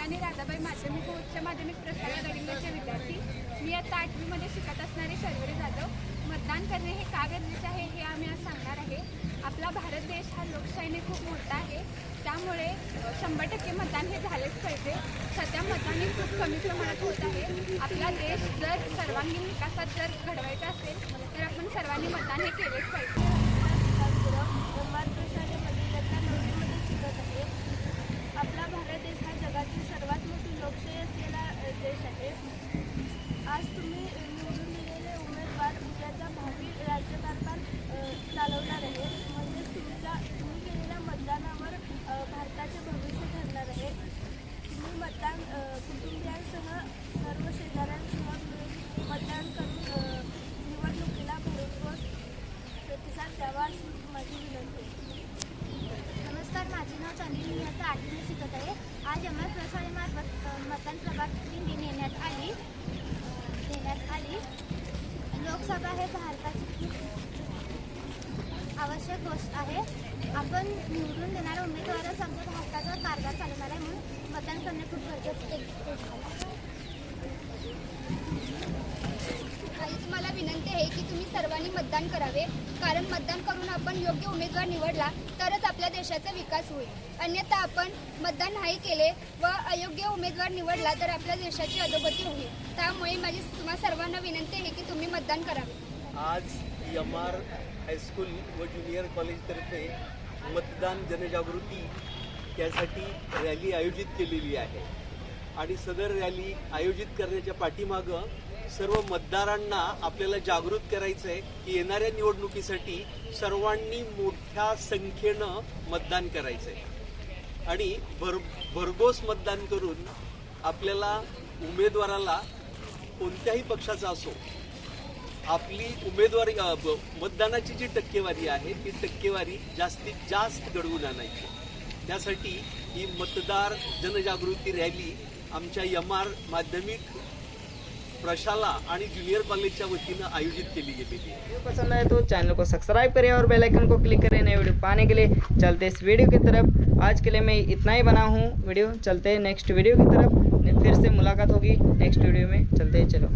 महाराणी राधाबाई माध्यमिक व उच्च माध्यमिक प्रशाला दडिंगरचे विद्यार्थी. मी आता आठवीमध्ये शिकत असणारे शर्वरी जाधव. मतदान करणे हे का गरजेचे आहे हे आम्ही आज सांगणार आहे. आपला भारत देश हा लोकशाहीने खूप मोठा आहे. त्यामुळे शंभर टक्के मतदान हे झालेच पाहिजे. सध्या मतदान हे खूप कमी प्रमाणात होत आहे. आपला देश जर सर्वांगीण विकासात जर घडवायचा असेल तर आपण सर्वांनी मतदान हे केलेच पाहिजे. आठवी शिकत आहे. आज एम आय प्रशाळेमार्फत मतदान प्रभाग दिंडी नेण्यात आली. नेण्यात देण्यात आली. लोकसभा हे भारताची आवश्यक गोष्ट आहे. आपण निवडून देणाऱ्या उमेदवारच आमच्या भारताचा कारभार चालवणार आहे म्हणून मतदान करणे खूप गरजेचं आहे. विनंती आहे की तुम्ही सर्वांनी मतदान करावे. कारण मतदान करून आपण योग्य उमेदवार निवडला तरच आपल्या देशाचा विकास होईल. अन्यथा आपण मतदान नाही केले व अयोग्य उमेदवार निवडला तर आपल्या देशाची अधोगती होईल. त्यामुळे माझी तुम्हा सर्वांना विनंती आहे की तुम्ही मतदान करावे. आज एम आर हायस्कूल व ज्युनियर कॉलेजतर्फे मतदान जनजागृती त्यासाठी रॅली आयोजित केलेली आहे. आणि सदर रॅली आयोजित करण्याच्या पाठीमागं सर्व मतदारांना आपल्याला जागृत करायचं आहे की येणाऱ्या निवडणुकीसाठी सर्वांनी मोठ्या संख्येनं मतदान करायचं आहे आणि भर भरघोस मतदान करून आपल्याला उमेदवाराला कोणत्याही पक्षाचा असो आपली उमेदवारी मतदानाची जी टक्केवारी आहे ती टक्केवारी जास्तीत जास्त घडवून आणायची. त्यासाठी ही मतदार जनजागृती रॅली आमच्या यम आर माध्यमिक प्रशाला आणि ज्युनियर कॉलेजच्या वतीनं आयोजित केली गेलेली आहे. वीडियो पसंद आए तो चैनल को सब्सक्राइब करें और बेल आइकन को क्लिक करें नए वीडियो पाने के लिए चलते इस वीडियो की तरफ। आज के लिए मैं इतना ही बना हूँ वीडियो चलते नेक्स्ट वीडियो की तरफ। फिर से मुलाकात होगी नेक्स्ट वीडियो में चलते चलो।